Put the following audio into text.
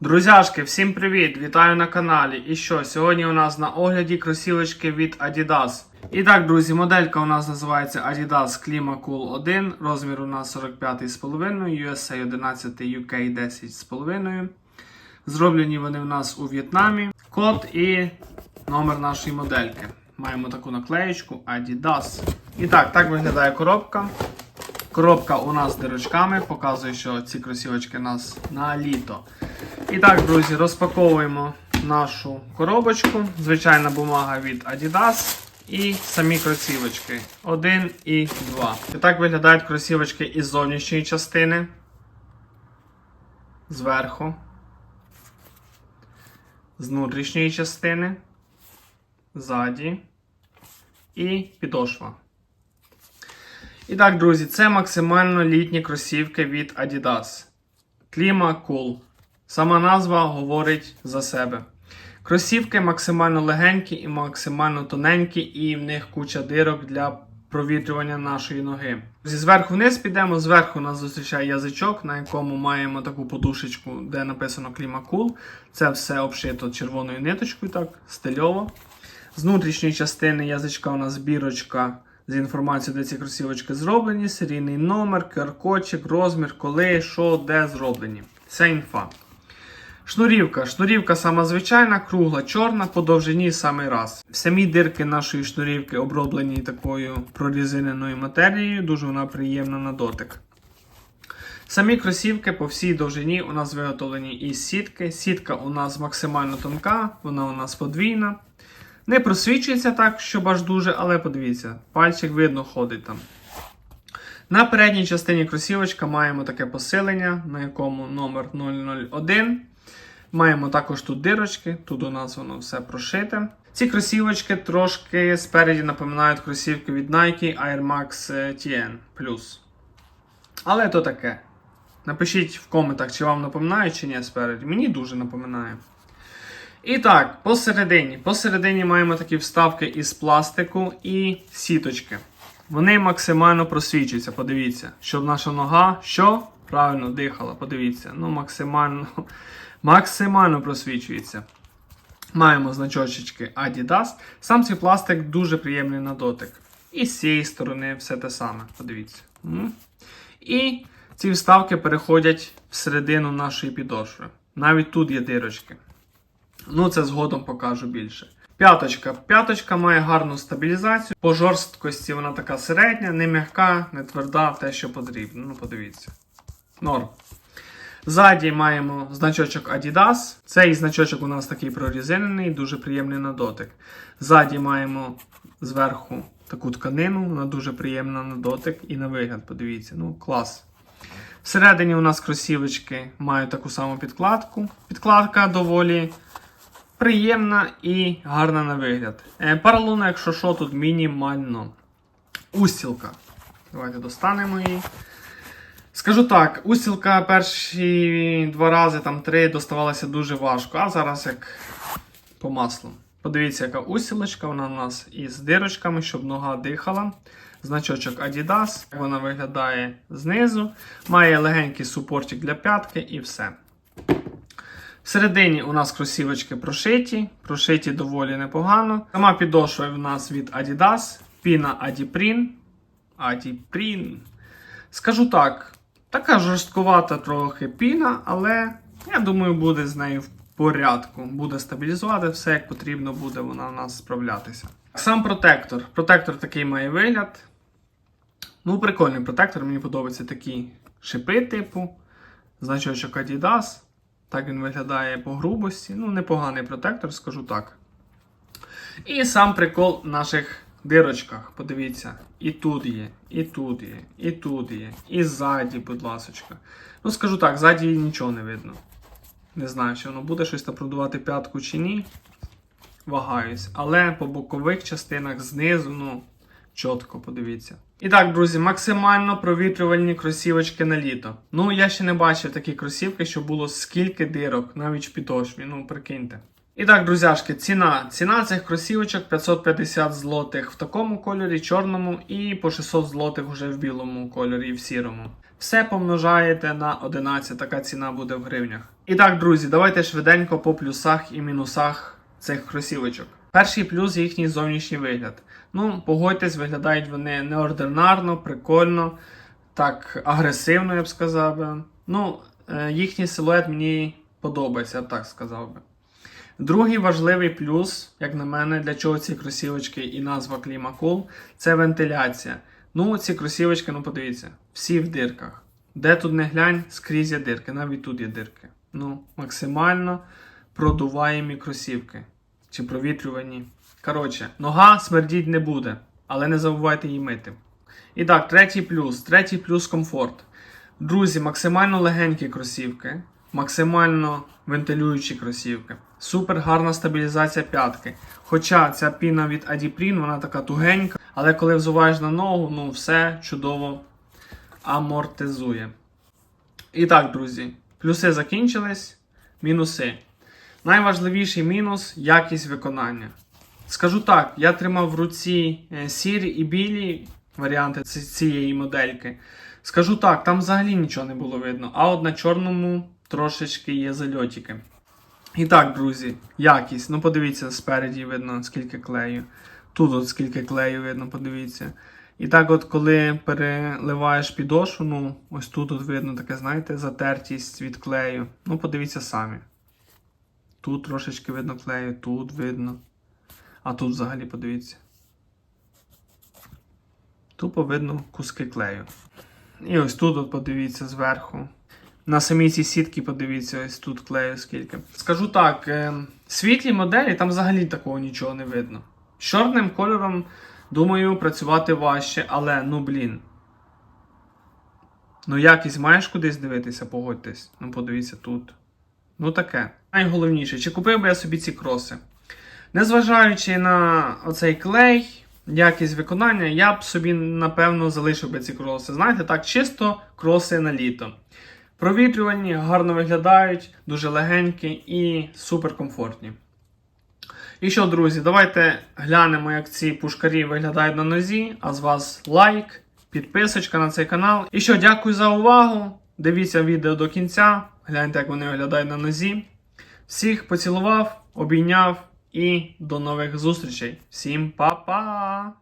Друзяшки, всім привіт! Вітаю на каналі. І що, сьогодні у нас на огляді кросівочки від Adidas. І так, друзі, моделька у нас називається Adidas Clima Cool 1. Розмір у нас 45,5, USA 11, UK 10,5. Зроблені вони у нас у В'єтнамі. Код і номер нашої модельки. Маємо таку наклеєчку Adidas. І так, так виглядає коробка. Коробка у нас з дирочками, показує, що ці кросівочки у нас на літо. І так, друзі, розпаковуємо нашу коробочку. Звичайна бумага від Adidas. І самі кросівочки 1 і 2. І так виглядають кросівочки із зовнішньої частини. Зверху. З внутрішньої частини. Ззаді. І підошва. І так, друзі, це максимально літні кросівки від Adidas. Кліма Cool. Сама назва говорить за себе. Кросівки максимально легенькі і максимально тоненькі, і в них куча дирок для провітрювання нашої ноги. Зі зверху вниз підемо. Зверху нас зустрічає язичок, на якому маємо таку подушечку, де написано Кліма Cool. Це все обшито червоною ниточкою, так, стильово. З внутрішньої частини язичка у нас бірочка з інформацією, де ці кросівочки зроблені, серійний номер, QR-кодчик, розмір, коли, що, де зроблені. Це інфа. Шнурівка. Шнурівка сама звичайна, кругла, чорна, по довжині самий раз. Самі дирки нашої шнурівки оброблені такою прорізиненою матерією, дуже вона приємна на дотик. Самі кросівки по всій довжині у нас виготовлені із сітки. Сітка у нас максимально тонка, вона у нас подвійна. Не просвічується так, щоб аж дуже, але подивіться, пальчик видно ходить там. На передній частині кросівочка маємо таке посилення, на якому номер 001. Маємо також тут дирочки, тут у нас воно все прошите. Ці кросівочки трошки спереді напоминають кросівки від Nike Air Max TN Plus. Але то таке. Напишіть в коментах, чи вам напоминає, чи ні спереді. Мені дуже напоминає. І так, посередині. Посередині маємо такі вставки із пластику і сіточки. Вони максимально просвічуються, подивіться, щоб наша нога що? Правильно дихала, подивіться. Ну, максимально, максимально просвічується. Маємо значочечки Adidas. Сам цей пластик дуже приємний на дотик. І з цієї сторони все те саме. Подивіться. І ці вставки переходять всередину нашої підошви. Навіть тут є дирочки. Ну, це згодом покажу більше. П'яточка. П'яточка має гарну стабілізацію. По жорсткості вона така середня, не м'яка, не тверда, те, що потрібно. Ну, подивіться. Норм. Ззаді маємо значочок Adidas. Цей значочок у нас такий прорізинений, дуже приємний на дотик. Ззаді маємо зверху таку тканину, вона дуже приємна на дотик і на вигляд. Подивіться, ну клас. Всередині у нас кросівочки мають таку саму підкладку. Підкладка доволі приємна і гарна на вигляд. Е, Паралона, якщо що, тут мінімально. Устілка. Давайте достанемо її. Скажу так, устілка перші два рази, там три, доставалася дуже важко, а зараз як по маслу. Подивіться, яка устілочка, вона у нас із дирочками, щоб нога дихала. Значочок Adidas, вона виглядає знизу. Має легенький супортик для п'ятки і все. Всередині у нас кросівочки прошиті, прошиті доволі непогано. Сама підошва в нас від Adidas, піна Adiprin. Adiprin. Скажу так, така жорсткувата трохи піна, але я думаю, буде з нею в порядку. Буде стабілізувати все, як потрібно буде вона у нас справлятися. Сам протектор. Протектор такий має вигляд. Ну, прикольний протектор, мені подобаються такі шипи, типу, значочок Adidas. Так він виглядає по грубості. Ну, непоганий протектор, скажу так. І сам прикол в наших дирочках. Подивіться, і тут є, і тут є, і тут є, і ззаді, будь ласочка. Ну, скажу так, ззаді нічого не видно. Не знаю, чи воно буде щось там продувати п'ятку чи ні. Вагаюсь. Але по бокових частинах знизу, ну, чітко подивіться. І так, друзі, максимально провітрювальні кросівочки на літо. Ну, я ще не бачив такі кросівки, що було скільки дирок, навіть в підошві. Ну, прикиньте. І так, друзяшки, ціна. Ціна цих кросівочок 550 злотих в такому кольорі, чорному, і по 600 злотих вже в білому кольорі і в сірому. Все помножаєте на 11, така ціна буде в гривнях. І так, друзі, давайте швиденько по плюсах і мінусах цих кросівочок. Перший плюс їхній зовнішній вигляд. Ну, погодьтесь, виглядають вони неординарно, прикольно, так агресивно, я б сказав би. Ну, е, їхній силует мені подобається, я б так сказав би. Другий важливий плюс, як на мене, для чого ці кросівочки і назва Climacool, це вентиляція. Ну, ці кросівочки, ну подивіться, всі в дирках. Де тут не глянь, скрізь є дирки, навіть тут є дирки. Ну, максимально продуваємі кросівки. Чи провітрювані. Коротше, нога смердіть не буде, але не забувайте її мити. І так, третій плюс. Третій плюс комфорт. Друзі, максимально легенькі кросівки, максимально вентилюючі кросівки. Супер гарна стабілізація п'ятки. Хоча ця піна від Adiprin, вона така тугенька, але коли взуваєш на ногу, ну все чудово амортизує. І так, друзі, плюси закінчились, мінуси. Найважливіший мінус якість виконання. Скажу так, я тримав в руці е, сірі і білі варіанти цієї модельки. Скажу так, там взагалі нічого не було видно, а от на чорному трошечки є зальотики. І так, друзі, якість. Ну подивіться, спереді видно, скільки клею. Тут от скільки клею видно, подивіться. І так, от коли переливаєш підошву, ну ось тут от видно таке, знаєте, затертість від клею. Ну, подивіться самі. Тут трошечки видно клею, тут видно. А тут взагалі подивіться. Тупо видно куски клею. І ось тут от подивіться зверху. На самій цій сітці подивіться, ось тут клею скільки. Скажу так, е, світлі моделі там взагалі такого нічого не видно. З чорним кольором, думаю, працювати важче, але ну блін. Ну якість маєш кудись дивитися, погодьтесь. Ну подивіться тут. Ну таке. Найголовніше, чи купив би я собі ці кроси? Незважаючи на оцей клей, якість виконання, я б собі, напевно, залишив би ці кроси. Знаєте, так, чисто кроси на літо. Провітрювані, гарно виглядають, дуже легенькі і супер комфортні. І що, друзі, давайте глянемо, як ці пушкарі виглядають на нозі. А з вас лайк, підписочка на цей канал. І що, дякую за увагу. Дивіться відео до кінця. Гляньте, як вони виглядають на нозі. Всіх поцілував, обійняв і до нових зустрічей. Всім па-па!